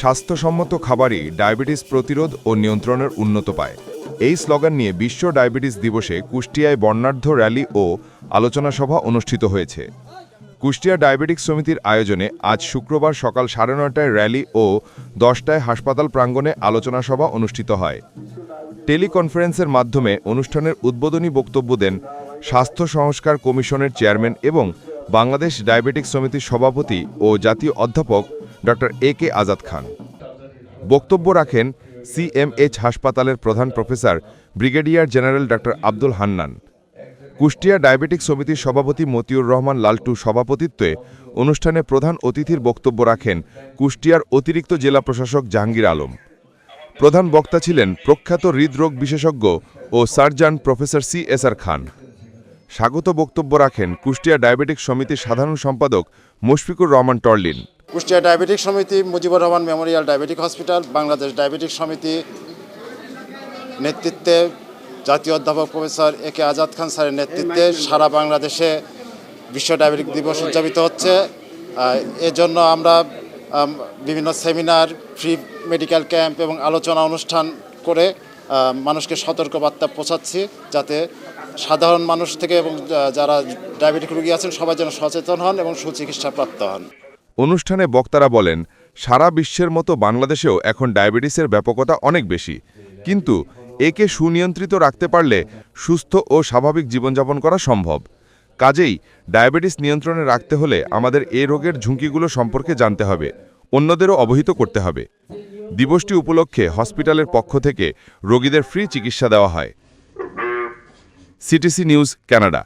স্বাস্থ্যসম্মত খাবারই ডায়াবেটিস প্রতিরোধ ও নিয়ন্ত্রণের উন্নত পায়। এই স্লোগান নিয়ে বিশ্ব ডায়াবেটিস দিবসে কুষ্টিয়ায় বর্ণাঢ্য র্যালি ও আলোচনা সভা অনুষ্ঠিত হয়েছে। কুষ্টিয়া ডায়াবেটিক সমিতির আয়োজনে আজ শুক্রবার সকাল সাড়ে নয়টায় র্যালি ও দশটায় হাসপাতাল প্রাঙ্গণে আলোচনা সভা অনুষ্ঠিত হয়। টেলিকনফারেন্সের মাধ্যমে অনুষ্ঠানের উদ্বোধনী বক্তব্য দেন স্বাস্থ্য সংস্কার কমিশনের চেয়ারম্যান এবং বাংলাদেশ ডায়াবেটিক সমিতির সভাপতি ও জাতীয় অধ্যাপক ড এ কে আজাদ খান। বক্তব্য রাখেন সিএমএইচ হাসপাতালের প্রধান প্রফেসর ব্রিগেডিয়ার জেনারেল ড আব্দুল হান্নান। কুষ্টিয়া ডায়াবেটিক সমিতির সভাপতি মতিউর রহমান লালটু সভাপতিত্বে অনুষ্ঠানে প্রধান অতিথির বক্তব্য রাখেন কুষ্টিয়ার অতিরিক্ত জেলা প্রশাসক জাহাঙ্গীর আলম। প্রধান বক্তা ছিলেন প্রখ্যাত হৃদরোগ বিশেষজ্ঞ ও surgeon professor C S R Khan. স্বাগত বক্তব্য রাখেন কুষ্টিয়া ডায়াবেটিক সমিতির সাধারণ সম্পাদক মুশফিকুর রহমান টর্লিন। কুষ্টিয়া ডায়াবেটিক সমিতি Mujibur Rahman memorial diabetic hospital, Bangladesh diabetic সমিতি নেতৃত্বে জাতীয় অধ্যাপক প্রফেসর এ কে আজাদ খান স্যারের নেতৃত্বে সারা বাংলাদেশে বিশ্ব ডায়াবেটিক দিবস উদযাপিত হচ্ছে। এজন্য আমরা বিভিন্ন সেমিনার, ফ্রি মেডিকেল ক্যাম্প এবং আলোচনা অনুষ্ঠান করে মানুষকে সতর্কবার্তা পৌঁছাচ্ছি যাতে সাধারণ মানুষ থেকে এবং যারা ডায়াবেটিক রোগী আছেন, সবাই যেন সচেতন হন এবং সুচিকিৎসা প্রাপ্ত হন। অনুষ্ঠানে বক্তারা বলেন, সারা বিশ্বের মতো বাংলাদেশেও এখন ডায়াবেটিসের ব্যাপকতা অনেক বেশি। কিন্তু একে সুনিয়ন্ত্রিত রাখতে পারলে সুস্থ ও স্বাভাবিক জীবনযাপন করা সম্ভব। কাজেই ডায়াবেটিস নিয়ন্ত্রণে রাখতে হলে আমাদের এ রোগের ঝুঁকিগুলো সম্পর্কে জানতে হবে, অন্যদেরও অবহিত করতে হবে। দিবসটি উপলক্ষে হসপিটালের পক্ষ থেকে রোগীদের ফ্রি চিকিৎসা দেওয়া হয়। CTC news Canada